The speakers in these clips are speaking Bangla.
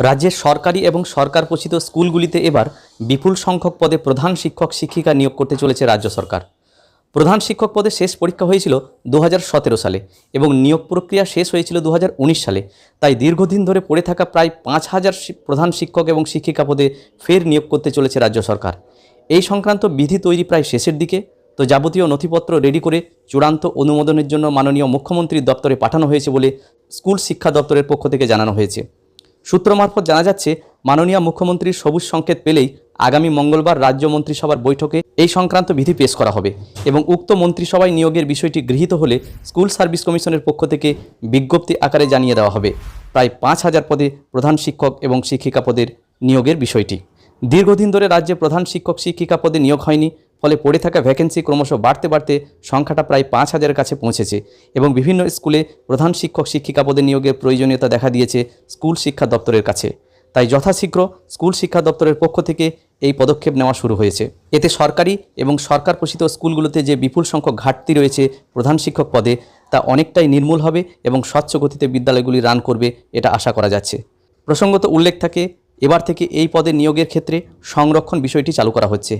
রাজ্যের সরকারি এবং সরকার পোষিত স্কুলগুলিতে এবার বিপুল সংখ্যক পদে প্রধান শিক্ষক শিক্ষিকা নিয়োগ করতে চলেছে রাজ্য সরকার। প্রধান শিক্ষক পদে শেষ পরীক্ষা হয়েছিল দু হাজার সতেরো সালে এবং নিয়োগ প্রক্রিয়া শেষ হয়েছিল দু হাজার উনিশ সালে। তাই দীর্ঘদিন ধরে পড়ে থাকা প্রায় পাঁচ হাজার প্রধান শিক্ষক এবং শিক্ষিকা পদে ফের নিয়োগ করতে চলেছে রাজ্য সরকার। এই সংক্রান্ত বিধি তৈরি প্রায় শেষের দিকে। তো যাবতীয় নথিপত্র রেডি করে চূড়ান্ত অনুমোদনের জন্য মাননীয় মুখ্যমন্ত্রীর দপ্তরে পাঠানো হয়েছে বলে স্কুল শিক্ষা দপ্তরের পক্ষ থেকে জানানো হয়েছে। সূত্র মারফত জানা যাচ্ছে, মাননীয় মুখ্যমন্ত্রীর সবুজ সংকেত পেলেই আগামী মঙ্গলবার রাজ্য মন্ত্রিসভার বৈঠকে এই সংক্রান্ত বিধি পেশ করা হবে এবং উক্ত মন্ত্রিসভায় নিয়োগের বিষয়টি গৃহীত হলে স্কুল সার্ভিস কমিশনের পক্ষ থেকে বিজ্ঞপ্তি আকারে জানিয়ে দেওয়া হবে। প্রায় পাঁচ হাজার পদে প্রধান শিক্ষক এবং শিক্ষিকা পদের নিয়োগের বিষয়টি। দীর্ঘদিন ধরে রাজ্যে প্রধান শিক্ষক শিক্ষিকা পদে নিয়োগ হয়নি ফলে পড়ে থাকা ভ্যাকেন্সি ক্রমশ বাড়তে বাড়তে সংখ্যাটা প্রায় পাঁচ হাজারের কাছে পৌঁছেছে এবং বিভিন্ন স্কুলে প্রধান শিক্ষক শিক্ষিকা পদে নিয়োগের প্রয়োজনীয়তা দেখা দিয়েছে স্কুল শিক্ষা দপ্তরের কাছে। তাই যথাশীঘ্র স্কুল শিক্ষা দপ্তরের পক্ষ থেকে এই পদক্ষেপ নেওয়া শুরু হয়েছে। এতে সরকারি এবং সরকার পোষিত স্কুলগুলোতে যে বিপুল সংখ্যক ঘাটতি রয়েছে প্রধান শিক্ষক পদে, তা অনেকটাই নির্মূল হবে এবং স্বচ্ছ গতিতে বিদ্যালয়গুলি রান করবে এটা আশা করা যাচ্ছে। প্রসঙ্গত উল্লেখ থাকে, এবার থেকে এই পদে নিয়োগের ক্ষেত্রে সংরক্ষণ বিষয়টি চালু করা হচ্ছে।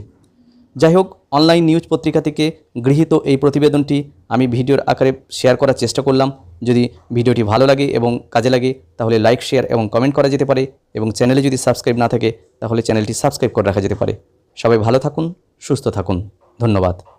যাই হোক অনলাইন নিউজ পত্রিকা থেকে গৃহীত এই প্রতিবেদনটি আমি ভিডিওর আকারে শেয়ার করার চেষ্টা করলাম। যদি ভিডিওটি ভালো লাগে এবং কাজে লাগে, তাহলে লাইক শেয়ার এবং কমেন্ট করা যেতে পারে এবং চ্যানেলে যদি সাবস্ক্রাইব না থাকে, তাহলে চ্যানেলটি সাবস্ক্রাইব করে রাখা যেতে পারে। সবাই ভালো থাকুন, সুস্থ থাকুন। ধন্যবাদ।